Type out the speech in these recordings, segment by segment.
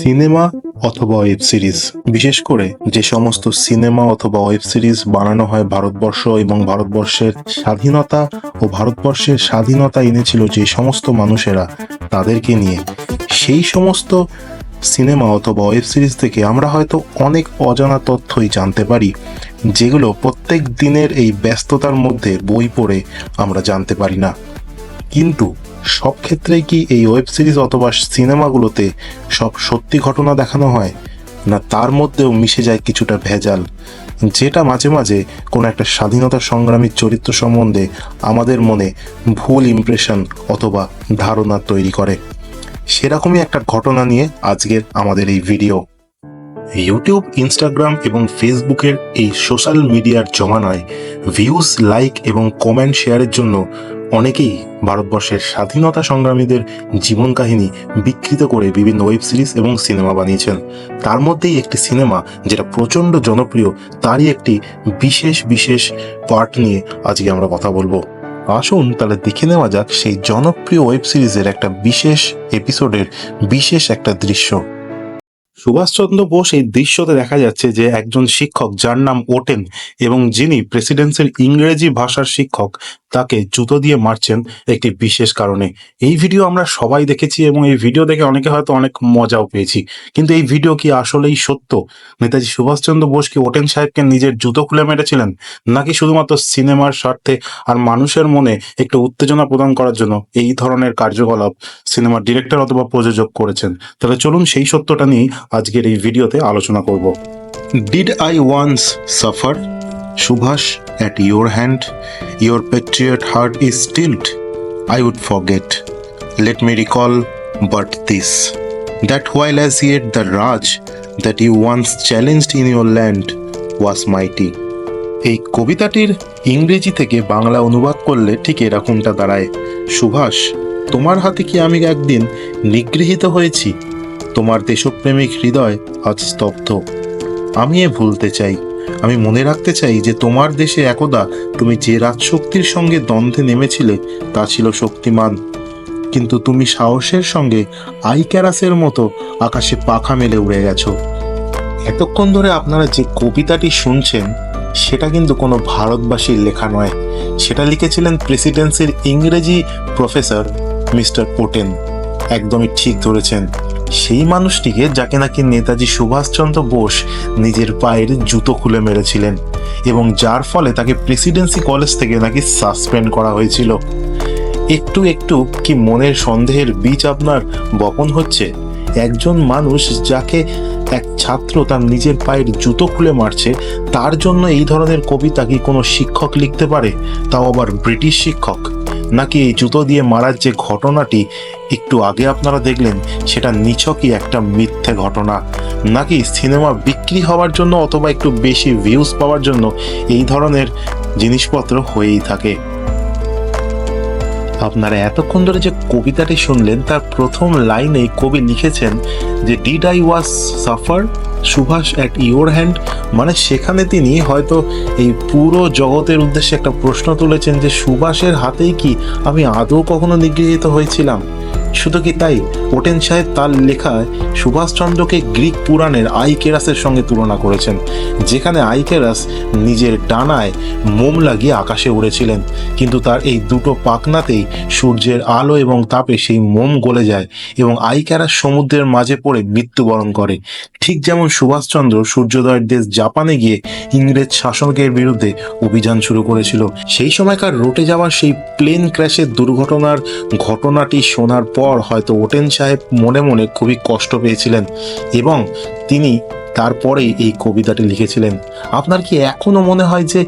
Cinema অথবা web series. বিশেষ করে যে সমস্ত সিনেমা অথবা ওয়েব সিরিজ বানানো হয় ভারতবর্ষ এবং ভারতবর্ষের স্বাধীনতা ও ভারতবর্ষের স্বাধীনতা এনেছিল যে সমস্ত মানুষেরা তাদেরকে নিয়ে। সেই সমস্ত সিনেমা অথবা ওয়েব সিরিজ থেকে আমরা হয়তো অনেক অজানা তথ্যই জানতে পারি, যেগুলো প্রত্যেক দিনের এই ব্যস্ততার মধ্যে বই পড়ে আমরা জানতে পারি না। কিন্তু সব ক্ষেত্রেই কি এই ওয়েব সিরিজ অথবা সিনেমাগুলোতে সব সত্যি ঘটনা দেখানো হয়? না তার মধ্যেও মিশে যায় কিছুটা ভেজাল? যেটা মাঝে মাঝে কোনো একটা স্বাধীনতা সংগ্রামীর চরিত্র সম্বন্ধে আমাদের মনে ভুল ইমপ্রেশন অথবা ধারণা তৈরি করে। সেরকমই একটা ঘটনা নিয়ে আজকের আমাদের এই ভিডিও ইউটিউব ইনস্টাগ্রাম এবং ফেসবুকের এই সোশ্যাল মিডিয়ার জমানায় ভিউজ লাইক এবং কমেন্ট শেয়ারের জন্য অনেকেই ভারতবর্ষের স্বাধীনতা সংগ্রামীদের জীবন কাহিনী বিকৃত করে বিভিন্ন ওয়েব সিরিজ এবং সিনেমা বানিয়েছেন। তার মধ্যেই একটি সিনেমা যেটা প্রচণ্ড জনপ্রিয়, তারই একটি বিশেষ বিশেষ পার্ট নিয়ে আজকে আমরা কথা বলব। আসুন তাহলে দেখে নেওয়া যাক সেই জনপ্রিয় ওয়েব সিরিজের একটা বিশেষ এপিসোডের বিশেষ একটা দৃশ্য। সুভাষচন্দ্র বোস এই দৃশ্যতে দেখা যাচ্ছে যে একজন শিক্ষক যার নাম ওটেন এবং যিনি প্রেসিডেন্সির ইংরেজি ভাষার শিক্ষক তাকে জুতো দিয়ে মারছেন একটি বিশেষ কারণে। এই ভিডিও আমরা সবাই দেখেছি এবং এই ভিডিও দেখে অনেকে হয়তো অনেক মজাও পেয়েছি। কিন্তু এই ভিডিও কি আসলেই সত্য? নেতাজি সুভাষচন্দ্র বোস কি ওটেন সাহেবকে নিজের জুতো খুলে মেরেছিলেন, নাকি শুধুমাত্র সিনেমার স্বার্থে আর মানুষের মনে একটু উত্তেজনা প্রদান করার জন্য এই ধরনের কার্যকলাপ সিনেমার ডিরেক্টর অথবা প্রযোজক করেছেন? তাহলে চলুন সেই সত্যটা নিয়েই আজকের এই ভিডিওতে আলোচনা করব। Did I once suffer Subhash at your hand your patriot heart is steeled I would forget. Let me recall but this, that while as yet the Raj that you once challenged in your land was mighty. এই কবিতাটির ইংরেজি থেকে বাংলা অনুবাদ করলে ঠিক এরকমটা দাঁড়ায়। সুভাষ, তোমার হাতে কি আমি একদিন নিগৃহীত হয়েছি? তোমার দেশপ্রেমিক হৃদয় আজ স্তব্ধ। আমি এ ভুলতে চাই। আমি মনে রাখতে চাই যে তোমার দেশে একদা তুমি যে রাজশক্তির সঙ্গে দ্বন্দ্বে নেমেছিলে, তা ছিল শক্তিমান। কিন্তু তুমি সাহসের সঙ্গে আইক্যারাসের মতো আকাশে পাখা মেলে উড়ে গেছো। এতক্ষণ ধরে আপনারা যে কবিতাটি শুনছেন, সেটা কিন্তু কোনো ভারতবাসীর লেখা নয়। সেটা লিখেছিলেন প্রেসিডেন্সির ইংরেজি প্রফেসর মিস্টার পোটেন। একদমই ঠিক ধরেছেন। সেই মানুষটিকে যাকে নাকি নেতাজি সুভাষচন্দ্র বোস নিজের পায়ের জুতো খুলে মেরেছিলেন এবং যার ফলে তাকে প্রেসিডেন্সি কলেজ থেকে নাকি সাসপেন্ড করা হয়েছিল। একটু একটু কি মনের সন্দেহের বীজ আপনার বপন হচ্ছে? একজন মানুষ যাকে এক ছাত্র তার নিজের পায়ের জুতো খুলে মারছে, তার জন্য এই ধরনের কবিতা কি কোনো শিক্ষক লিখতে পারে? তাও আবার ব্রিটিশ শিক্ষক। নাকি এই জুতো দিয়ে মারার যে ঘটনাটি একটু আগে আপনারা দেখলেন, সেটা নিছকই একটা মিথ্যে ঘটনা। নাকি সিনেমা বিক্রি হওয়ার জন্য অথবা একটু বেশি ভিউজ পাওয়ার জন্য এই ধরনের জিনিসপত্র হয়েই থাকে? আপনারা এতক্ষণ ধরে যে কবিতাটি শুনলেন, তার প্রথম লাইনে কবি লিখেছেন যে did I was suffer Subhash at your hand মানে সেখানে তিনি হয়তো এই পুরো জগতের উদ্দেশ্যে একটা প্রশ্ন তুলেছেন যে, সুভাষের হাতেই কি আমি আদৌ কখনো নিগৃহীত হয়েছিলাম? শুধু কি তাই? ওটেন সাহেব তার লেখায় সুভাষচন্দ্রকে গ্রিক পুরাণের আইকেরাসের সঙ্গে তুলনা করেছেন, যেখানে আইকেরাস নিজের ডানায় মোম লাগিয়ে আকাশে উড়েছিলেন, কিন্তু তার এই দুটো পাখনাতেই সূর্যের আলো এবং তাপে সেই মোম গলে যায় এবং আইকেরাস সমুদ্রের মাঝে পড়ে মৃত্যুবরণ করে। ঠিক যেমন সুভাষচন্দ্র সূর্যোদয়ের দেশ জাপানে গিয়ে ইংরেজ শাসকের বিরুদ্ধে অভিযান শুরু করেছিল, সেই সময়কার রোটে যাওয়ার সেই প্লেন ক্র্যাশের দুর্ঘটনার ঘটনাটি শোনার পর হয়তো ওটেন সাহেব মনে মনে খুবই কষ্ট পেয়েছিলেন এবং তিনি তারপরেই এই কবিতাটি লিখেছিলেন। আপনার কি এখনও মনে হয় যে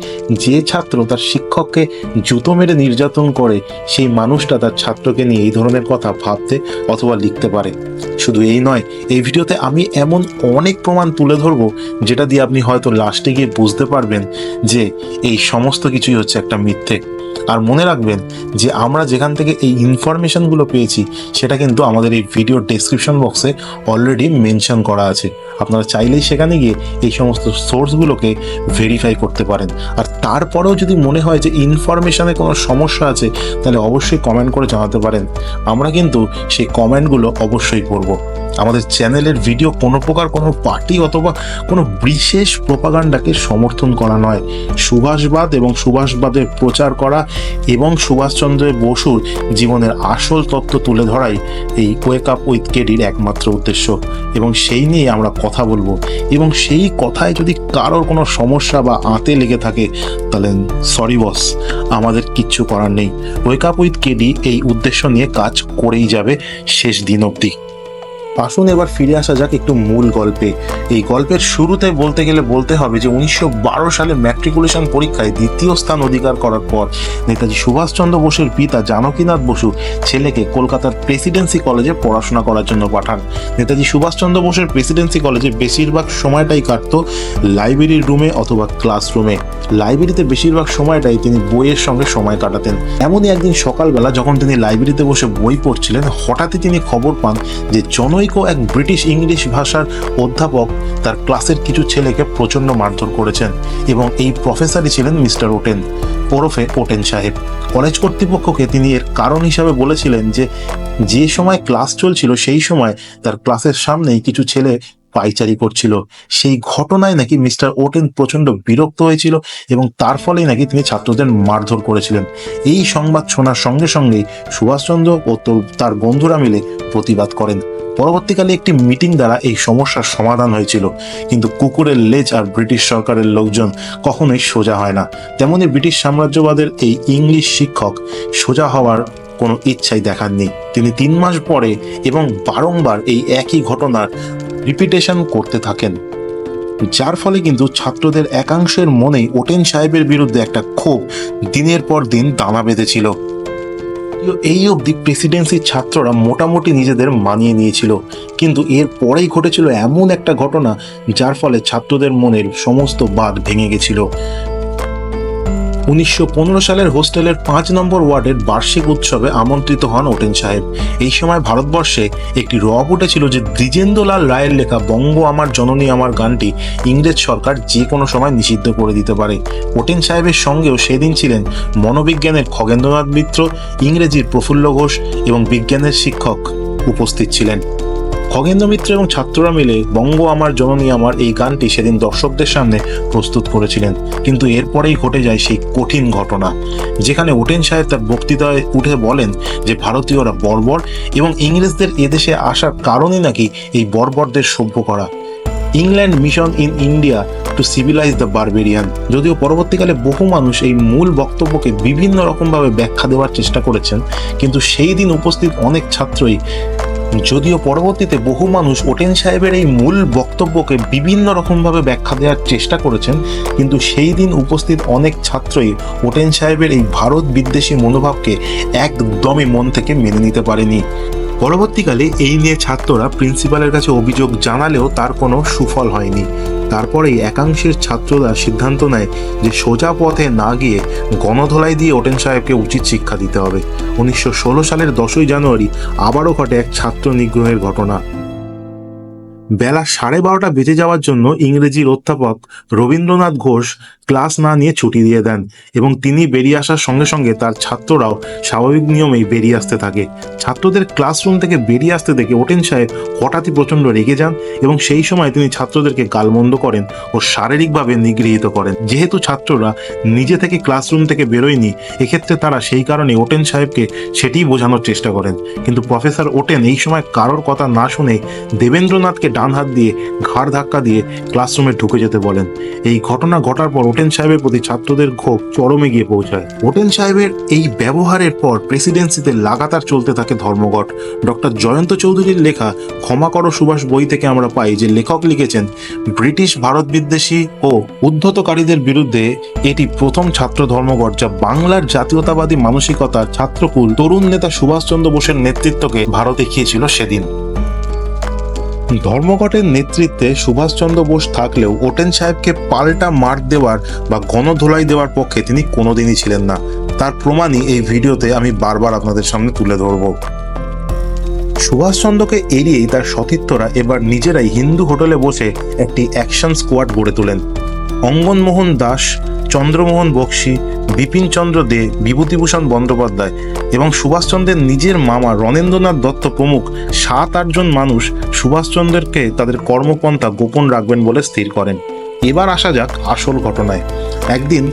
যে ছাত্র তার শিক্ষককে জুতো মেরে নির্যাতন করে, সেই মানুষটা তার ছাত্রকে নিয়ে এই ধরনের কথা ভাবতে অথবা লিখতে পারে? শুধু এই নয়, এই ভিডিওতে আমি এমন অনেক প্রমাণ তুলে ধরবো, যেটা দিয়ে আপনি হয়তো লাস্টে গিয়ে বুঝতে পারবেন যে এই সমস্ত কিছুই হচ্ছে একটা মিথ্যে। আর মনে রাখবেন যে আমরা যেখান থেকে এই ইনফরমেশনগুলো পেয়েছি, সেটা কিন্তু আমাদের এই ভিডিও ডেসক্রিপশন বক্সে অলরেডি মেনশন করা আছে। আপনারা চাইলে চাইলেই সেখানে গিয়ে এই সমস্ত সোর্সগুলোকে ভেরিফাই করতে পারেন। আর তারপরেও যদি মনে হয় যে ইনফরমেশানে কোনো সমস্যা আছে, তাহলে অবশ্যই কমেন্ট করে জানাতে পারেন। আমরা কিন্তু সেই কমেন্টগুলো অবশ্যই করব। আমাদের চ্যানেলের ভিডিও কোনো প্রকার কোনো পার্টি অথবা কোনো বিশেষ প্রপাগান্ডাকে সমর্থন করা নয়। সুভাষবাদ এবং সুভাষবাদের প্রচার করা এবং সুভাষচন্দ্র বসুর জীবনের আসল তত্ত্ব তুলে ধরাই এই ওয়েক আপ উইথ কেডির একমাত্র উদ্দেশ্য। এবং সেই নিয়ে আমরা কথা বলব। এবং সেই কথায় যদি কারোর কোনো সমস্যা বা আঁতে লেগে থাকে, তাহলে সরি বস আমাদের কিচ্ছু করার নেই। ওয়েক আপ উইথ কেডি এই উদ্দেশ্য নিয়ে কাজ করেই যাবে শেষ দিন অবধি। আসুন এবার ফিরে আসা যাক একটু মূল গল্পে। এই গল্পের শুরুতে বলতে গেলে বলতে হবে যে উনিশশো বারো সালে ম্যাট্রিকুলেশন পরীক্ষায় দ্বিতীয় স্থান অধিকার করার পর নেতাজি সুভাষচন্দ্র বসুর পিতা জানকীনাথ বসু ছেলেকে কলকাতার প্রেসিডেন্সি কলেজে পড়াশোনা করার জন্য পাঠান। নেতাজি সুভাষচন্দ্র বসুর প্রেসিডেন্সি কলেজে বেশিরভাগ সময়টাই কাটত লাইব্রেরির রুমে অথবা ক্লাসরুমে। লাইব্রেরিতে বেশিরভাগ সময়টাই তিনি বইয়ের সঙ্গে সময় কাটাতেন। এমনই একদিন সকালবেলা যখন তিনি লাইব্রেরিতে বসে বই পড়ছিলেন, হঠাৎই তিনি খবর পান যে জনৈক এক ব্রিটিশ ইংলিশ ভাষার অধ্যাপক তার ক্লাসের কিছু ছেলেকে প্রচণ্ড মারধর করেছেন এবং এই প্রফেসরই ছিলেন মিস্টার ওটেন, ওরফে ওটেন সাহেব। কলেজ কর্তৃপক্ষকে তিনি এর কারণ হিসাবে বলেছিলেন যে যে সময় ক্লাস চলছিল সেই সময় তার ক্লাসের সামনেই কিছু ছেলে পাইচারি করছিল। সেই ঘটনায় নাকি মিস্টার ওটেন প্রচণ্ড বিরক্ত হয়েছিল এবং তার ফলেই নাকি তিনি ছাত্রদের মারধর করেছিলেন। এই সংবাদ শোনার সঙ্গে সঙ্গেই সুভাষচন্দ্র ও তার বন্ধুরা মিলে প্রতিবাদ করেন। পরবর্তীকালে একটি মিটিং দ্বারা এই সমস্যার সমাধান হয়েছিল। কিন্তু কুকুরের লেজ আর ব্রিটিশ সরকারের লোকজন কখনোই সোজা হয় না। তেমনি ব্রিটিশ সাম্রাজ্যবাদের এই ইংলিশ শিক্ষক সোজা হওয়ার কোনো ইচ্ছাই দেখাননি। তিনি তিন মাস পরে এবং বারংবার এই একই ঘটনার রিপিটেশন করতে থাকেন। যার ফলে কিন্তু ছাত্রদের একাংশের মনেই ওটেন সাহেবের বিরুদ্ধে একটা ক্ষোভ দিনের পর দিন দানা বেঁধেছিল। এই অবধি প্রেসিডেন্সির ছাত্ররা মোটামুটি নিজেদের মানিয়ে নিয়েছিল। কিন্তু এর পরেই ঘটেছিল এমন একটা ঘটনা, যার ফলে ছাত্রদের মনের সমস্ত বাদ ভেঙে গেছিল। উনিশশো পনেরো সালের হোস্টেলের পাঁচ নম্বর ওয়ার্ডের বার্ষিক উৎসবে আমন্ত্রিত হন ওটেন সাহেব। এই সময় ভারতবর্ষে একটি রব উঠেছিল যে, দ্বিজেন্দ্রলাল রায়ের লেখা বঙ্গ আমার, জননী আমার গানটি ইংরেজ সরকার যে কোনো সময় নিষিদ্ধ করে দিতে পারে। ওটেন সাহেবের সঙ্গেও সেদিন ছিলেন মনোবিজ্ঞানের খগেন্দ্রনাথ মিত্র, ইংরেজির প্রফুল্ল ঘোষ এবং বিজ্ঞানের শিক্ষক উপস্থিত ছিলেন। খগেন্দ্র মিত্র এবং ছাত্ররা মিলে বঙ্গ আমার, জননী আমার এই গানটি সেদিন দর্শকদের সামনে প্রস্তুত করেছিলেন। কিন্তু এরপরেই ঘটে যায় সেই কঠিন ঘটনা। যেখানে ওটেন সাহেব তার বক্তৃতায় উঠে বলেন যে, ভারতীয়রা বর্বর এবং ইংরেজদের এদেশে আসার কারণে নাকি এই বর্বরদের সভ্য করা। England mission in India to civilise the barbarian. যদিও পরবর্তীকালে বহু মানুষ এই মূল বক্তব্যকে বিভিন্ন রকমভাবে ব্যাখ্যা দেওয়ার চেষ্টা করেছেন, কিন্তু সেই দিন উপস্থিত অনেক ছাত্রই যদিও পরবর্তীতে বহু মানুষ ওটেন সাহেবের এই মূল বক্তব্যকে বিভিন্ন রকমভাবে ব্যাখ্যা দেওয়ার চেষ্টা করেছেন, কিন্তু সেই দিন উপস্থিত অনেক ছাত্রই ওটেন সাহেবের এই ভারত বিদ্বেষী মনোভাবকে একদমই মন থেকে মেনে নিতে পারেনি। পরবর্তীকালে এই নিয়ে ছাত্ররা প্রিন্সিপালের কাছে অভিযোগ জানালেও তার কোনো সুফল হয়নি। তারপরেই একাংশের ছাত্ররা সিদ্ধান্ত নেয় যে সোজা পথে না গিয়ে গণধোলাই দিয়ে ওটেন সাহেবকে উচিত শিক্ষা দিতে হবে। উনিশশো ষোলো সালের দশই জানুয়ারি আবারও ঘটে এক ছাত্র নিগ্রহের ঘটনা। বেলা সাড়ে বারোটা বেজে যাওয়ার জন্য ইংরেজির অধ্যাপক রবীন্দ্রনাথ ঘোষ ক্লাস না নিয়ে ছুটি দিয়ে দেন এবং তিনি বেরিয়ে আসার সঙ্গে সঙ্গে তার ছাত্ররাও স্বাভাবিক নিয়মেই বেরিয়ে আসতে থাকে। ছাত্রদের ক্লাসরুম থেকে বেরিয়ে আসতে দেখে ওটেন সাহেব হঠাৎই প্রচণ্ড রেগে যান এবং সেই সময় তিনি ছাত্রদেরকে গালমন্দ করেন ও শারীরিকভাবে নিগৃহীত করেন। যেহেতু ছাত্ররা নিজে থেকে ক্লাসরুম থেকে বেরোয়নি, এক্ষেত্রে তারা সেই কারণে ওটেন সাহেবকে সেটিই বোঝানোর চেষ্টা করেন। কিন্তু প্রফেসর ওটেন এই সময় কারোর কথা না শুনে দেবেন্দ্রনাথকে ডান হাত দিয়ে ঘাড় ধাক্কা দিয়ে ক্লাসরুমে ঢুকে যেতে বলেন। এই ঘটনা ঘটার পর ওটেন সাহেবের প্রতি ছাত্রদের ক্ষোভ চরমে গিয়ে পৌঁছায়। ওটেন সাহেবের এই ব্যবহারের পর প্রেসিডেন্সিতে লাগাতার চলতে থাকে ধর্মঘট। ডক্টর জয়ন্ত চৌধুরীর লেখা ক্ষমা করো সুভাষ বই থেকে আমরা পাই যে লেখক লিখেছেন, ব্রিটিশ ভারত বিদ্বেষী ও উদ্ধতকারীদের বিরুদ্ধে এটি প্রথম ছাত্র ধর্মঘট যা বাংলার জাতীয়তাবাদী মানসিকতার ছাত্রকুল তরুণ নেতা সুভাষচন্দ্র বোসের নেতৃত্বকে ভারতে দেখিয়েছিল সেদিন। ধর্মঘটের নেতৃত্বে সুভাষচন্দ্র বোস থাকলেও ওটেন সাহেবকে পাল্টা মার দেওয়ার বা গণধোলাই দেওয়ার পক্ষে তিনি কোনোদিনই ছিলেন না। তার প্রমাণই এই ভিডিওতে আমি বারবার আপনাদের সামনে তুলে ধরব। সুভাষচন্দ্রকে এড়িয়েই তার সতীর্থরা এবার নিজেরাই হিন্দু হোটেলে বসে একটি অ্যাকশন স্কোয়াড গড়ে তোলেন। অঙ্গনমোহন দাস, চন্দ্রমোহন বক্সি, বিপিন চন্দ্র দে, বিভূতিভূষণ বন্দ্যোপাধ্যায় এবং সুভাষচন্দ্রের নিজের মামা রণেন্দ্রনাথ দত্ত প্রমুখ সাত আটজন মানুষ সুভাষচন্দ্রকে তাদের কর্মপন্থা গোপন রাখবেন বলে স্থির করেন। এবার আসা যাক আসল ঘটনায়। একদিন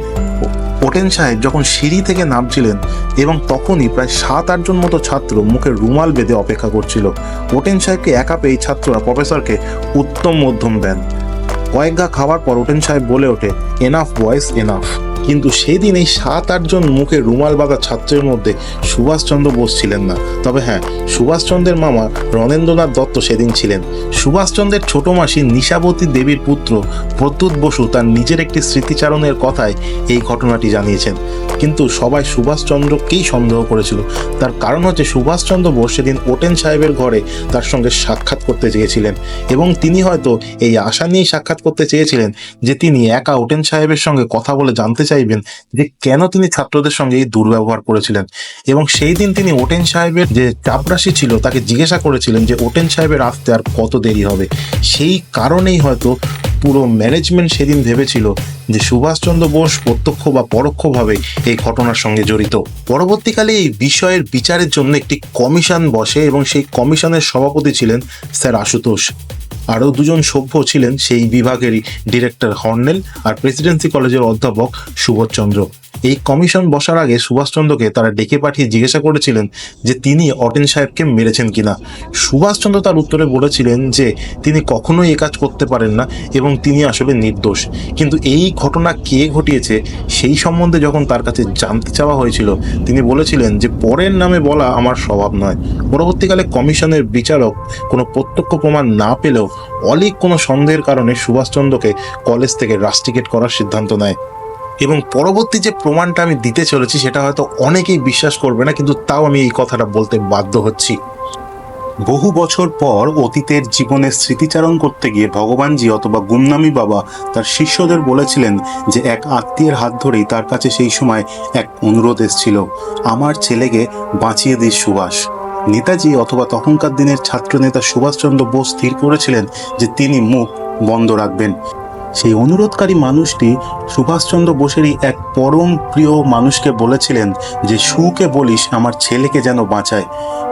ওটেন সাহেব যখন সিঁড়ি থেকে নামছিলেন এবং তখনই প্রায় সাত আটজন মতো ছাত্র মুখে রুমাল বেঁধে অপেক্ষা করছিল, ওটেন সাহেবকে একা পেয়ে ছাত্ররা প্রফেসরকে উত্তম মধ্যম দেন। কয়েক গা খাওয়ার পর ওটেন সাহেব বলে ওঠে এনাফ বয়েস এনাফ কিন্তু সেদিন এই সাত আটজন মুখে রুমাল বাঁধা ছাত্রের মধ্যে সুভাষচন্দ্র বোস ছিলেন না। তবে হ্যাঁ সুভাষচন্দ্রের মামা রণেন্দ্রনাথ দত্ত সেদিন ছিলেন। সুভাষচন্দ্রের ছোট মাসি নিশাবতী দেবীর পুত্র প্রদ্যুৎ বসু তার নিজের একটি স্মৃতিচারণের কথায় এই ঘটনাটি জানিয়েছেন। কিন্তু সবাই সুভাষচন্দ্রকেই সন্দেহ করেছিল। তার কারণ হচ্ছে সুভাষচন্দ্র বোস সেদিন ওটেন সাহেবের ঘরে তার সঙ্গে সাক্ষাৎ করতে চেয়েছিলেন এবং তিনি হয়তো এই আশা নিয়েই সাক্ষাৎ করতে চেয়েছিলেন যে তিনি একা ওটেন সাহেবের সঙ্গে কথা বলে জানতে চাইবেন যে কেন তিনি ছাত্রদের সঙ্গে এই দুর্ব্যবহার করেছিলেন? এবং সেই দিন তিনি ওটেন সাহেবের যে চাপরাশি ছিল, তাকে জিজ্ঞাসা করেছিলেন যে ওটেন সাহেবের আসতে আর কত দেরি হবে? সেই কারণেই হয়তো পুরো ম্যানেজমেন্ট সেদিন ভেবেছিল যে সুভাষচন্দ্র বোস প্রত্যক্ষ বা পরোক্ষভাবে এই ঘটনার সঙ্গে জড়িত। পরবর্তীকালে এই বিষয়ের বিচারের জন্য একটি কমিশন বসে এবং সেই কমিশনের সভাপতি ছিলেন স্যার আশুতোষ। আরও দুজন সভ্য ছিলেন সেই বিভাগেরই ডিরেক্টর হর্নেল আর প্রেসিডেন্সি কলেজের অধ্যাপক সুবোধচন্দ্র। এই কমিশন বসার আগে সুভাষচন্দ্রকে তারা ডেকে পাঠিয়ে জিজ্ঞাসা করেছিলেন যে তিনি অটেন সাহেবকে মেরেছেন কিনা। সুভাষচন্দ্র তার উত্তরে বলেছিলেন যে তিনি কখনোই এ কাজ করতে পারেন না এবং তিনি আসলে নির্দোষ। কিন্তু এই ঘটনা কে ঘটিয়েছে সেই সম্বন্ধে যখন তার কাছে জানতে চাওয়া হয়েছিল, তিনি বলেছিলেন যে পরের নামে বলা আমার স্বভাব নয়। পরবর্তীকালে কমিশনের বিচারক কোনো প্রত্যক্ষ প্রমাণ না পেলেও অলিক কোনো সন্দেহের কারণে সুভাষচন্দ্রকে কলেজ থেকে রাস্টিকেট করার সিদ্ধান্ত নেয়। এবং পরবর্তী যে প্রমাণটা আমি দিতে চলেছি, সেটা হয়তো অনেকেই বিশ্বাস করবে না, কিন্তু তাও আমি এই কথাটা বলতে বাধ্য হচ্ছি। বহু বছর পর অতীতের জীবনের স্মৃতিচারণ করতে গিয়ে ভগবানজি অথবা গুমনামি বাবা তার শিষ্যদের বলেছিলেন যে, এক আত্মীয়ের হাত ধরেই তার কাছে সেই সময় এক অনুরোধ এসেছিল, আমার ছেলেকে বাঁচিয়ে দিস সুভাষ। নেতাজি অথবা তখনকার দিনের ছাত্রনেতা সুভাষচন্দ্র বোস স্থির করেছিলেন যে, তিনি মুখ বন্ধ রাখবেন। সেই অনুরোধকারী মানুষটি সুভাষচন্দ্র বোসেরই এক পরম প্রিয় মানুষকে বলেছিলেন যে, সুকে বলিস, আমার ছেলেকে যেন বাঁচায়।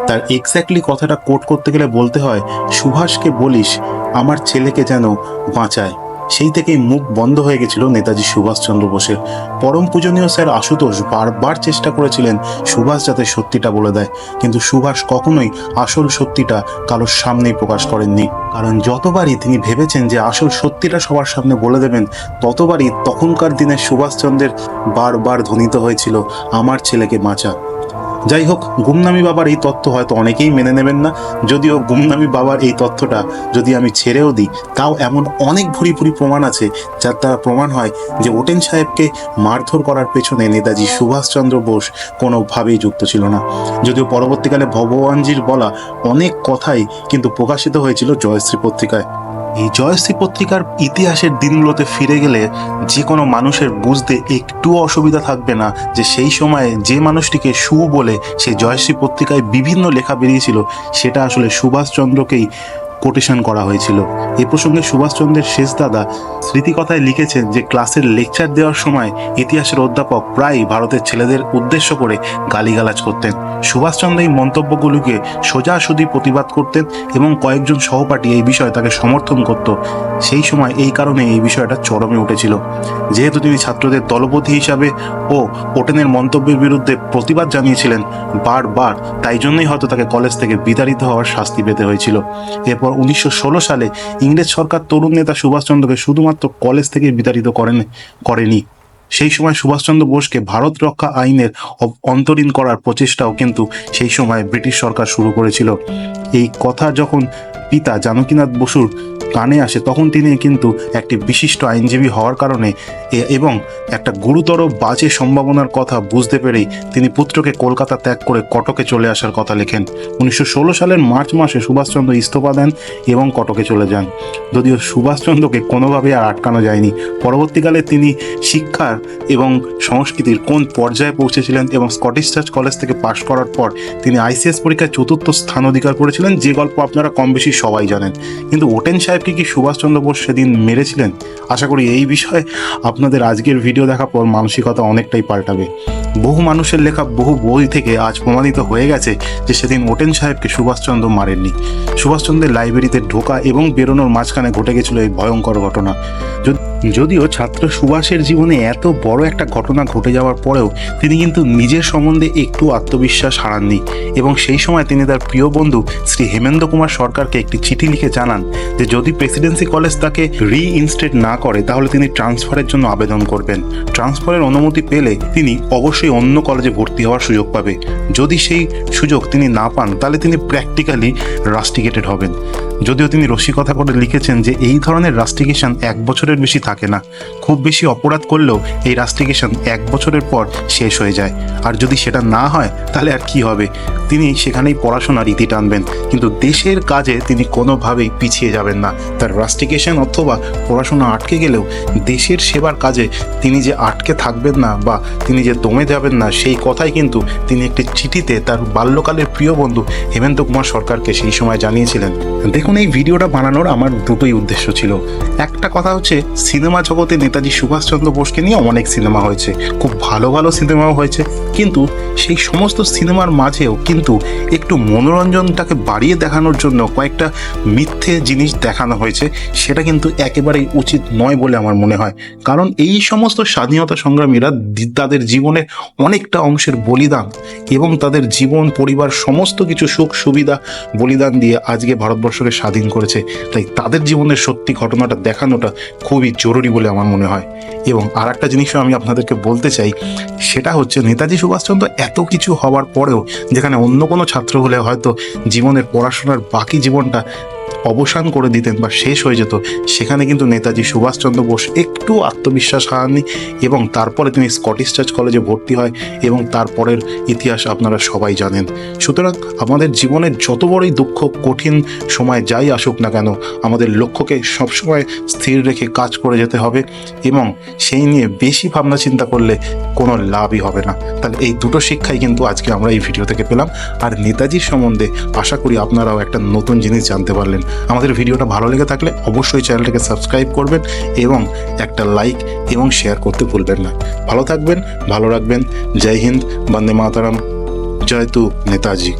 তার এক্স্যাক্টলি কথাটা কোট করতে গেলে বলতে হয়, সুভাষকে বলিস, আমার ছেলেকে যেন বাঁচায়। সেই থেকেই মুখ বন্ধ হয়ে গেছিল নেতাজি সুভাষচন্দ্র বোসের। পরম পূজনীয় স্যার আশুতোষ বারবার চেষ্টা করেছিলেন সুভাষ যাতে সত্যিটা বলে দেয়, কিন্তু সুভাষ কখনোই আসল সত্যিটা কারোর সামনেই প্রকাশ করেননি। কারণ যতবারই তিনি ভেবেছেন যে আসল সত্যিটা সবার সামনে বলে দেবেন, ততবারই তখনকার দিনে সুভাষচন্দ্রের বারবার ধ্বনিত হয়েছিল, আমার ছেলেকে বাঁচা। যাই হোক গুমনামি বাবার এই তথ্য হয়তো অনেকেই মেনে নেবেন না। যদিও গুমনামি বাবার এই তথ্যটা যদি আমি ছেড়েও দিই, তাও এমন অনেক ভুরি ভুরি প্রমাণ আছে, যার দ্বারা প্রমাণ হয় যে ওটেন সাহেবকে মারধর করার পেছনে নেতাজি সুভাষচন্দ্র বোস কোনোভাবেই যুক্ত ছিল না। যদিও পরবর্তীকালে ভগবানজির বলা অনেক কথাই কিন্তু প্রকাশিত হয়েছিল জয়শ্রী পত্রিকায়। এই জয়শ্রী পত্রিকার ইতিহাসের দিনগুলোতে ফিরে গেলে যে কোনো মানুষের বুঝতে একটু অসুবিধা থাকবে না যে সেই সময়ে যে মানুষটিকে সু বলে সে জয়শ্রী পত্রিকায় বিভিন্ন লেখা বেরিয়েছিল, সেটা আসলে সুভাষচন্দ্রকেই কোটেশন করা হয়েছিল। এ প্রসঙ্গে সুভাষচন্দ্রের শেষ দাদা স্মৃতিকথায় লিখেছেন যে, ক্লাসের লেকচার দেওয়ার সময় ইতিহাসের অধ্যাপক প্রায়ই ভারতের ছেলেদের উদ্দেশ্য করে গালিগালাজ করতেন। সুভাষচন্দ্র এই মন্তব্যগুলিকে সোজাসুজি প্রতিবাদ করতেন এবং কয়েকজন সহপাঠী এই বিষয়ে তাকে সমর্থন করত। সেই সময় এই কারণে এই বিষয়টা চরমে উঠেছিল। যেহেতু তিনি ছাত্রদের দলপতি হিসাবে ও ওটেনের মন্তব্যের বিরুদ্ধে প্রতিবাদ জানিয়েছিলেন বারবার, তাই জন্যই হয়তো তাকে কলেজ থেকে বিতাড়িত হওয়ার শাস্তি পেতে হয়েছিল। এরপর উনিশশো ষোলো সালে ইংরেজ সরকার তরুণ নেতা সুভাষচন্দ্রকে শুধুমাত্র কলেজ থেকে বিতাড়িত করেন করেনি। সেই সময় সুভাষচন্দ্র বোসকে ভারত রক্ষা আইনের অন্তরীণ করার প্রচেষ্টাও কিন্তু সেই সময় ব্রিটিশ সরকার শুরু করেছিল। এই কথা যখন পিতা জানকীনাথ বসুর কানে আসে, তখন তিনি কিন্তু একটি বিশিষ্ট আইনজীবী হওয়ার কারণে এবং একটা গুরুতর বাজে সম্ভাবনার কথা বুঝতে পেরেই তিনি পুত্রকে কলকাতা ত্যাগ করে কটকে চলে আসার কথা লেখেন। উনিশশো ষোলো সালের মার্চ মাসে সুভাষচন্দ্র ইস্তফা দেন এবং কটকে চলে যান। যদিও সুভাষচন্দ্রকে কোনোভাবে আর আটকানো যায়নি। পরবর্তীকালে তিনি শিক্ষার এবং সংস্কৃতির কোন পর্যায়ে পৌঁছেছিলেন এবং স্কটিশ চার্চ কলেজ থেকে পাশ করার পর তিনি আইসিএস পরীক্ষায় চতুর্থ স্থান অধিকার করেছিলেন, যে গল্প আপনারা কম বেশি সবাই জানেন। কিন্তু ওটেন সাহেবকে কি সুভাষচন্দ্র বোস সেদিন মেরেছিলেন? আশা করি এই বিষয়ে আপনাদের আজকের ভিডিও দেখার পর মানসিকতা অনেকটাই পাল্টাবে। বহু মানুষের লেখা বহু বই থেকে আজ প্রমাণিত হয়ে গেছে যে সেদিন ওটেন সাহেবকে সুভাষচন্দ্র মারেননি। সুভাষচন্দ্রের লাইব্রেরিতে ঢোকা এবং বেরোনোর মাঝখানে ঘটে গেছিল এই ভয়ঙ্কর ঘটনা। যদ- যদিও ছাত্র সুভাষের জীবনে এত বড় একটা ঘটনা ঘটে যাওয়ার পরেও তিনি কিন্তু নিজের সম্বন্ধে একটু আত্মবিশ্বাস হারাননি এবং সেই সময় তিনি তার প্রিয় বন্ধু শ্রী হেমেন্দ্র কুমার সরকারকে একটি চিঠি লিখে জানান যে, যদি প্রেসিডেন্সি কলেজ তাকে রিইনস্টেট না করে, তাহলে তিনি ট্রান্সফারের জন্য আবেদন করবেন। ট্রান্সফারের অনুমতি পেলে তিনি অবশ্যই অন্য কলেজে ভর্তি হওয়ার সুযোগ পাবে। যদি সেই সুযোগ তিনি না পান, তাহলে তিনি প্র্যাকটিক্যালি রাস্টিকেটেড হবেন। যদিও তিনি রসিকতা করে লিখেছেন যে এই ধরনের রাস্টিকেশন এক বছরের বেশি থাকে না। খুব বেশি অপরাধ করলেও এই রাস্টিকেশন এক বছরের পর শেষ হয়ে যায়। আর যদি সেটা না হয়, তাহলে আর কি হবে? তিনি সেখানেই পড়াশোনার ইতি টানবেন, কিন্তু দেশের কাজে তিনি কোনোভাবেই পিছিয়ে যাবেন না। তার রাস্টিকেশন অথবা পড়াশোনা আটকে গেলেও দেশের সেবার কাজে তিনি যে আটকে থাকবেন না বা তিনি যে দমে যাবেন না, সেই কথাই কিন্তু তিনি একটি চিঠিতে তার বাল্যকালের প্রিয় বন্ধু হেমন্ত কুমার সরকারকে সেই সময় জানিয়েছিলেন। দেখুন এই ভিডিওটা বানানোর আমার দুটোই উদ্দেশ্য ছিল। একটা কথা হচ্ছে, সিনেমা জগতে নেতাজি সুভাষচন্দ্র বোসকে নিয়ে অনেক সিনেমা হয়েছে। খুব ভালো ভালো সিনেমাও হয়েছে। কিন্তু সেই সমস্ত সিনেমার মাঝেও কিন্তু একটু মনোরঞ্জনটাকে বাড়িয়ে দেখানোর জন্য কয়েকটা মিথ্যে জিনিস দেখানো হয়েছে। সেটা কিন্তু একেবারেই উচিত নয় বলে আমার মনে হয়। কারণ এই সমস্ত স্বাধীনতা সংগ্রামীরা তাদের জীবনের অনেকটা অংশের বলিদান এবং তাদের জীবন, পরিবার, সমস্ত কিছু সুখ সুবিধা বলিদান দিয়ে আজকে ভারতবর্ষকে স্বাধীন করেছে। তাই তাদের জীবনের সত্যি ঘটনাটা দেখানোটা খুবই জরুরি বলে আমার মনে হয়। এবং আর একটা জিনিসও আমি আপনাদেরকে বলতে চাই, সেটা হচ্ছে নেতাজি সুভাষচন্দ্র এত কিছু হওয়ার পরেও, যেখানে অন্য কোনো ছাত্র হলে হয়তো জীবনের পড়াশোনার বাকি জীবনটা অবসান করে দিতেন বা শেষ হয়ে যেত। সেখানে কিন্তু নেতাজি সুভাষচন্দ্র বোস একটু আত্মবিশ্বাস হারাননি এবং তারপরে তিনি স্কটিশ চার্চ কলেজে ভর্তি হয় এবং তারপরের ইতিহাস আপনারা সবাই জানেন। সুতরাং আমাদের জীবনের যত বড়ই দুঃখ, কঠিন সময় যাই আসুক না কেন, আমাদের লক্ষ্যকে সবসময় স্থির রেখে কাজ করে যেতে হবে এবং সেই নিয়ে বেশি ভাবনা চিন্তা করলে কোনো লাভই হবে না। তাহলে এই দুটো শিক্ষাই কিন্তু আজকে আমরা এই ভিডিও থেকে পেলাম। আর নেতাজির সম্বন্ধে আশা করি আপনারাও একটা নতুন জিনিস জানতে পারলেন। আমাদের ভিডিওটা ভালো লেগে থাকলে অবশ্যই চ্যানেলটাকে সাবস্ক্রাইব করবেন এবং একটা লাইক এবং শেয়ার করতে ভুলবেন না। ভালো থাকবেন, ভালো রাখবেন। জয় হিন্দ, বন্দে মাতারাম। জয় তু, নেতাজি।